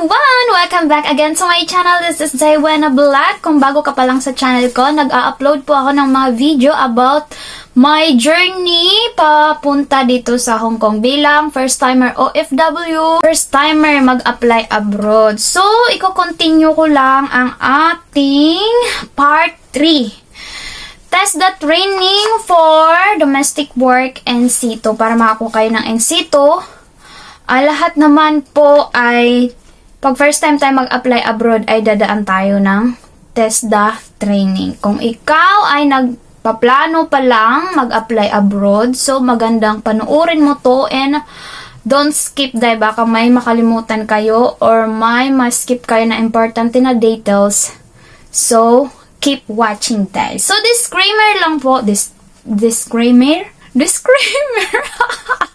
everyone! Welcome back again to my channel. This is Zaywana Black. Kung bago ka pa lang sa channel ko, nag-a-upload po ako ng mga video about my journey papunta dito sa Hong Kong bilang first-timer OFW, first-timer mag-apply abroad. So, iko-continue ko lang ang ating part 3 test the training for domestic work and NC2 para makakuha kayo ng NC2. Ah, lahat naman po ay pag first time tayo mag-apply abroad ay dadaan tayo ng TESDA training. Kung ikaw ay nagpaplano pa lang mag-apply abroad, so magandang panuorin mo to and don't skip dahil baka may makalimutan kayo or may ma-skip kayo na importante na details. So, keep watching dahil. So, disclaimer lang po. Dis disclaimer? Disclaimer!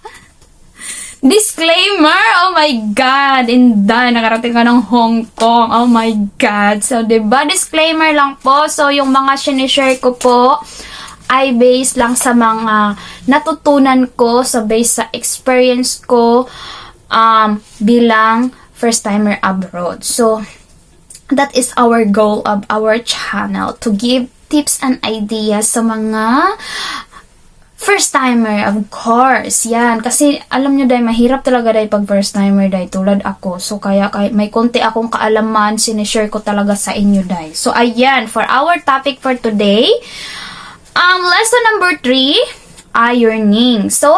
Disclaimer! Oh my God! Inday, nakarating ka ng Hong Kong. Oh my God! So, ba Disclaimer lang po. So, yung mga sinishare ko po ay based lang sa mga natutunan ko, sa based sa experience ko um, bilang first-timer abroad. So, that is our goal of our channel to give tips and ideas sa mga first timer of course yan. Kasi alam nyo dahil mahirap talaga dahil pag first timer dahil tulad ako. So kaya, kaya may konti akong kaalaman sinishare ko talaga sa inyo dahil so ayan for our topic for today um lesson number 3 ironing. So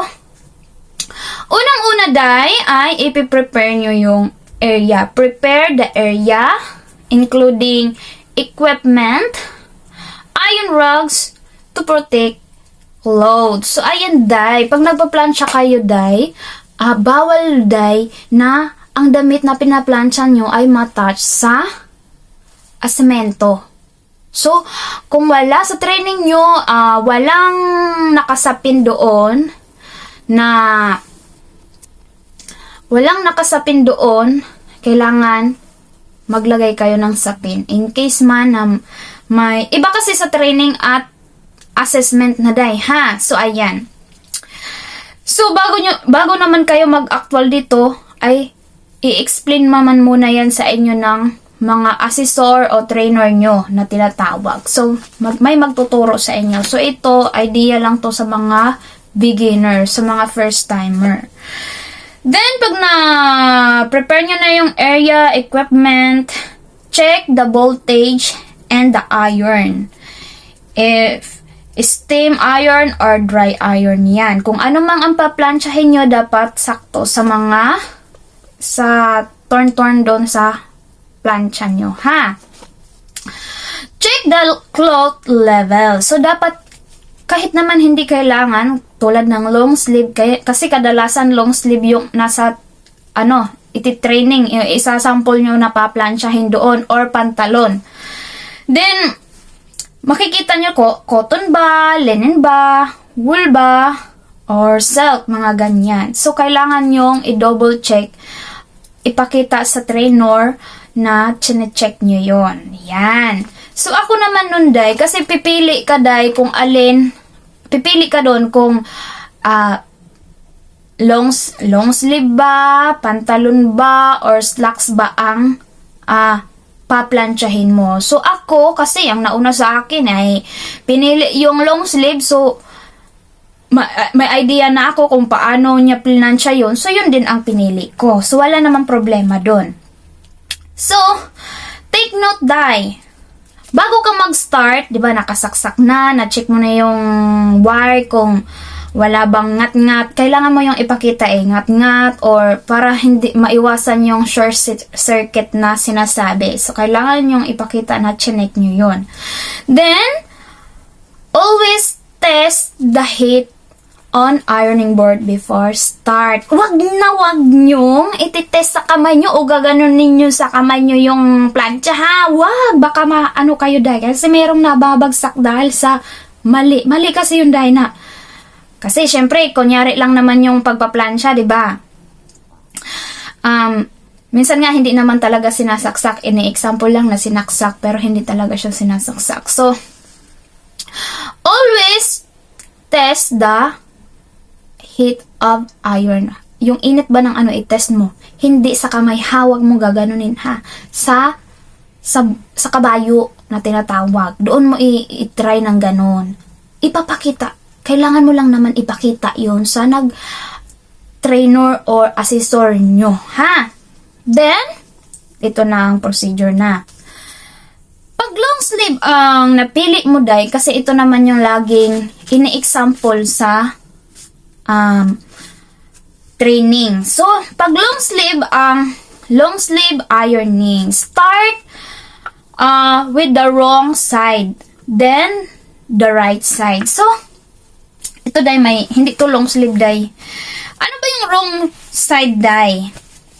unang-una dahil ay ipiprepare nyo yung area. Prepare the area including equipment, iron rugs to protect clothes. So, ayan, day. Pag nagpa-plancha kayo, day, ah, bawal, day, na ang damit na pinaplansya nyo ay matouch sa asemento. So, kung wala sa training nyo, ah, walang nakasapin doon na walang nakasapin doon, kailangan maglagay kayo ng sapin. In case man na may, iba kasi sa training at assessment na day, ha? So, ayan. So, bago, nyo, bago naman kayo mag-actual dito, ay i-explain maman muna yan sa inyo ng mga assessor o trainer nyo na tinatawag. So, mag, may magtuturo sa inyo. So, ito, idea lang to sa mga beginner, sa mga first-timer. Then, pag na-prepare nyo na yung area, equipment, check the voltage and the iron. If steam iron or dry iron yan. Kung ano mang ang paplansyahin nyo, dapat sakto sa mga sa torn-torn doon sa plancha nyo, ha? Check the cloth level. So, dapat kahit naman hindi kailangan, tulad ng long sleeve, kasi kadalasan long sleeve yung nasa, ano, iti-training, isasample nyo na paplansyahin doon, or pantalon. Then, makikita nyo ko, cotton ba, linen ba, wool ba, or silk, mga ganyan. So, kailangan nyong i-double check, ipakita sa trainer na chine-check nyo yon Yan. So, ako naman nun, Day, kasi pipili ka, Day, kung alin, pipili ka doon kung uh, long, long sleeve ba, pantalon ba, or slacks ba ang uh, paplansyahin mo. So, ako, kasi ang nauna sa akin ay pinili yung long sleeve, so, ma- may idea na ako kung paano niya plinansya yun. So, yun din ang pinili ko. So, wala namang problema doon. So, take note, Dai bago ka mag-start, 'di ba, nakasaksak na, na-check mo na yung wire kung wala bang ngat-ngat, kailangan mo yung ipakita eh, ngat-ngat or para hindi maiwasan yung short circuit na sinasabi. So, kailangan yung ipakita na chinek nyo yun. Then, always test the heat on ironing board before start. Wag na wag nyong ititest sa kamay nyo o gaganon ninyo sa kamay nyo yung plancha ha. Wag, baka maano kayo dahil kasi merong nababagsak dahil sa mali. Mali kasi yung dahil na. Kasi syempre, kunyari lang naman yung pagpaplansya, di ba? Um, minsan nga hindi naman talaga sinasaksak. Ini-example lang na sinaksak pero hindi talaga siya sinasaksak. So, always test the heat of iron. Yung init ba ng ano, i-test mo. Hindi sa kamay hawak mo gaganunin ha. Sa sa sa kabayo na tinatawag. Doon mo i-try ng ganon. Ipapakita. Kailangan mo lang naman ipakita yon sa nag trainer or assessor nyo. Ha? Then, ito na ang procedure na. Pag long sleeve ang napili mo dai kasi ito naman yung laging ini-example sa um, training. So, pag long sleeve ang long sleeve ironing, start uh, with the wrong side, then the right side. So, ito dai may hindi to long sleeve dai. Ano ba yung wrong side dai?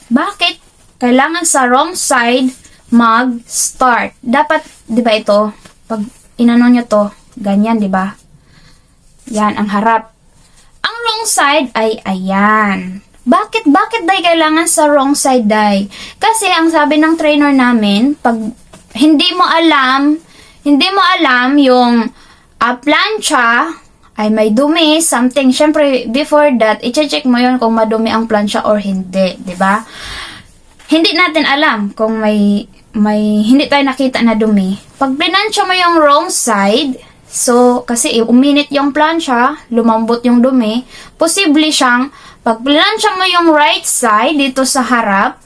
Bakit kailangan sa wrong side mag-start? Dapat, di ba ito, pag inano nyo to, ganyan, di ba? Yan, ang harap. Ang wrong side ay ayan. Bakit, bakit dai kailangan sa wrong side dai? Kasi ang sabi ng trainer namin, pag hindi mo alam, hindi mo alam yung ah, plancha ay may dumi, something. Siyempre, before that, i-check mo yon kung madumi ang plancha or hindi, di ba? Hindi natin alam kung may may hindi tayo nakita na dumi. Pag plinansya mo yung wrong side, so kasi uminit yung plancha, lumambot yung dumi, posible siyang pag plinansya mo yung right side dito sa harap,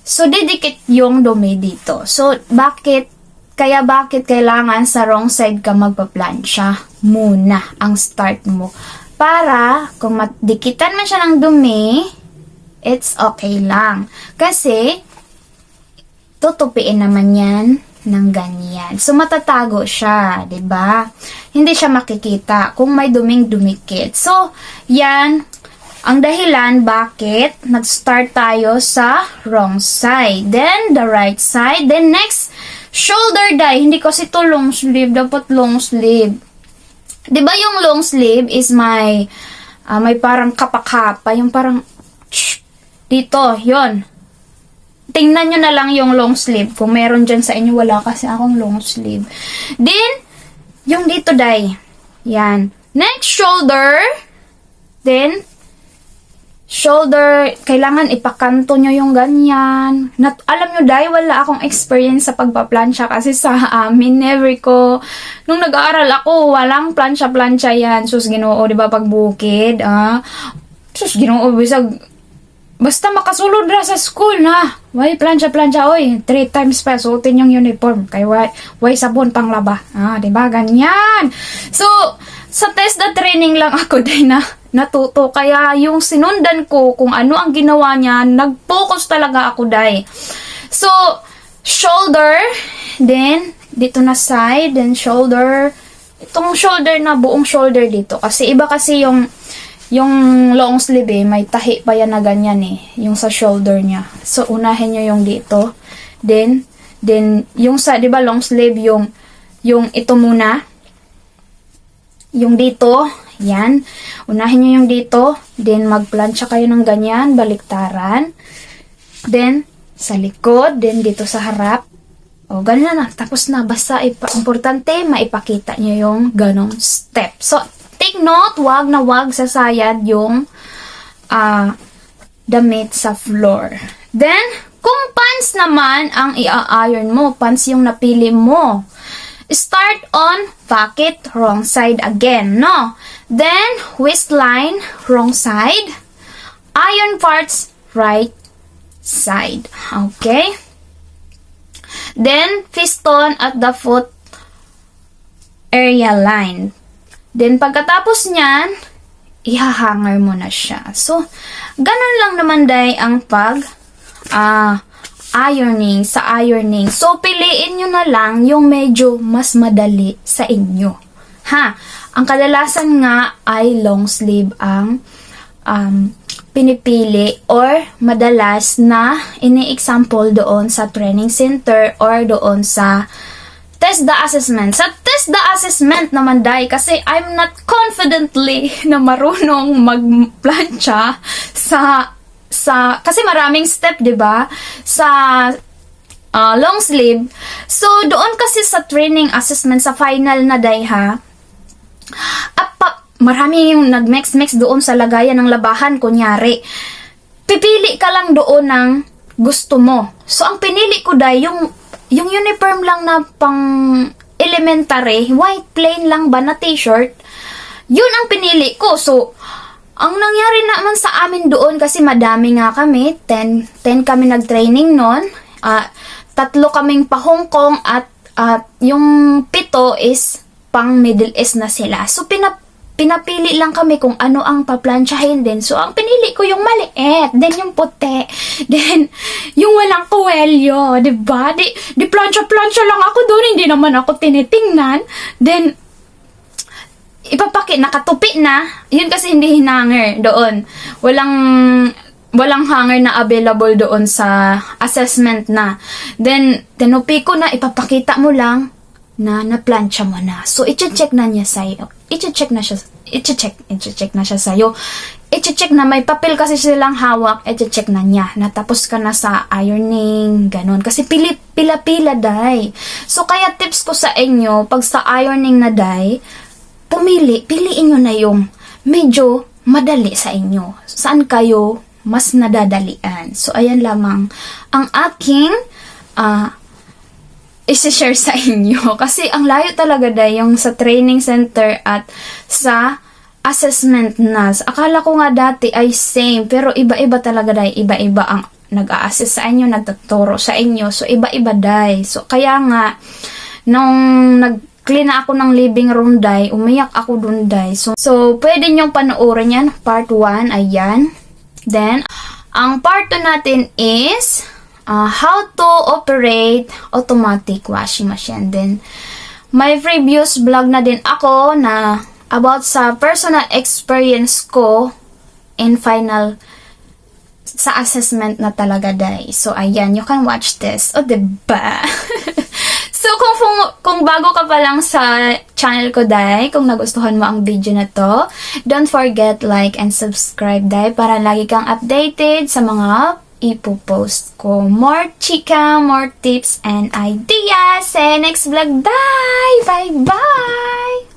so didikit yung dumi dito. So bakit kaya bakit kailangan sa wrong side ka magpa-plancha muna ang start mo? Para kung madikitan man siya ng dumi, it's okay lang. Kasi, tutupiin naman yan ng ganyan. So, matatago siya, ba? Hindi siya makikita kung may duming dumikit. So, yan ang dahilan bakit nag-start tayo sa wrong side. Then, the right side. Then, next, shoulder die. Hindi kasi to long sleeve. Dapat long sleeve. 'Di ba yung long sleeve is may ah, may parang kapakapa, yung parang tsh, dito, 'yon. Tingnan nyo na lang yung long sleeve. Kung meron dyan sa inyo, wala kasi akong long sleeve. Then, yung dito, day. Yan. Next, shoulder. Then, shoulder, kailangan ipakanto nyo yung ganyan. Nat alam nyo, dahil wala akong experience sa pagpaplansya kasi sa amin, never ko. Nung nag-aaral ako, walang plansya-plansya yan. Sus, ginoo, di ba, pagbukid, ah. Sus, ginoo, bisag, basta makasulod na sa school na. Why, plansya-plansya, oy. Three times pa, suotin yung uniform. Kay why, why sabon pang laba. Ah, di ba, ganyan. So, sa test na training lang ako din na natuto. Kaya yung sinundan ko kung ano ang ginawa niya, nag-focus talaga ako dai. So, shoulder, then dito na side, then shoulder. Itong shoulder na buong shoulder dito. Kasi iba kasi yung yung long sleeve eh, may tahi pa yan na ganyan eh. Yung sa shoulder niya. So, unahin nyo yung dito. Then, then, yung sa, di ba long sleeve, yung, yung ito muna, yung dito, yan. Unahin nyo yung dito, then magplansya kayo ng ganyan, baliktaran. Then, sa likod, then dito sa harap. O, ganun na, tapos na. Basta, importante, maipakita nyo yung ganong step. So, take note, wag na wag sasayad yung ah damit sa floor. Then, kung pants naman ang i-iron mo, pants yung napili mo, Start on pocket, wrong side again, no? Then, waistline, wrong side. Iron parts, right side. Okay? Then, piston at the foot area line. Then, pagkatapos niyan, ihahanger mo na siya. So, ganun lang naman day ang pag ah ironing sa ironing. So, piliin nyo na lang yung medyo mas madali sa inyo. Ha? Ang kadalasan nga ay long sleeve ang um, pinipili or madalas na ini-example doon sa training center or doon sa test the assessment. Sa test the assessment naman dahil kasi I'm not confidently na marunong magplancha sa sa kasi maraming step, 'di ba? Sa ah, long sleeve. So doon kasi sa training assessment sa final na day ha. Apa, marami yung nag-mix-mix doon sa lagayan ng labahan kunyari. pipili ka lang doon ng gusto mo. So, ang pinili ko dahil yung, yung uniform lang na pang elementary, white plain lang ba na t-shirt, yun ang pinili ko. So, ang nangyari naman sa amin doon kasi madami nga kami, 10, 10 kami nag-training noon. Ah, tatlo kaming pa Hong Kong at at yung pito is pang Middle East na sila. So pinap pinapili lang kami kung ano ang paplansyahin din. So ang pinili ko yung maliit, then yung puti, then yung walang kuwelyo, 'di ba? Di, di plansya-plansya lang ako doon, hindi naman ako tinitingnan. Then ipapaki, nakatupi na. Yun kasi hindi hinanger doon. Walang walang hanger na available doon sa assessment na. Then, tinupi ko na, ipapakita mo lang na naplansya mo na. So, i-check na niya sa'yo. I-check na siya, i-check, i-check na siya sa'yo. I-check na, may papel kasi silang hawak, i-check na niya. Natapos ka na sa ironing, ganun. Kasi pili, pila-pila, day. So, kaya tips ko sa inyo, pag sa ironing na, day, pumili, piliin nyo na yung medyo madali sa inyo. Saan kayo mas nadadalian. So, ayan lamang ang aking ah isi-share sa inyo. Kasi ang layo talaga dahil yung sa training center at sa assessment na. Akala ko nga dati ay same, pero iba-iba talaga dahil iba-iba ang nag-a-assess sa inyo, nagtuturo sa inyo. So, iba-iba dahil. So, kaya nga, nung nag na ako ng living room day, umiyak ako dun day. So, so pwede nyong panoorin yan, part 1, ayan. Then, ang part 2 natin is uh, how to operate automatic washing machine. Then, may previous vlog na din ako na about sa personal experience ko in final sa assessment na talaga day. So, ayan, you can watch this. O, diba? so, kung, kung, kung bago ka pa lang sa channel ko, day, kung nagustuhan mo ang video na to, don't forget like and subscribe, day, para lagi kang updated sa mga ipopost ko. More chika, more tips and ideas. You next vlog, day! Bye-bye!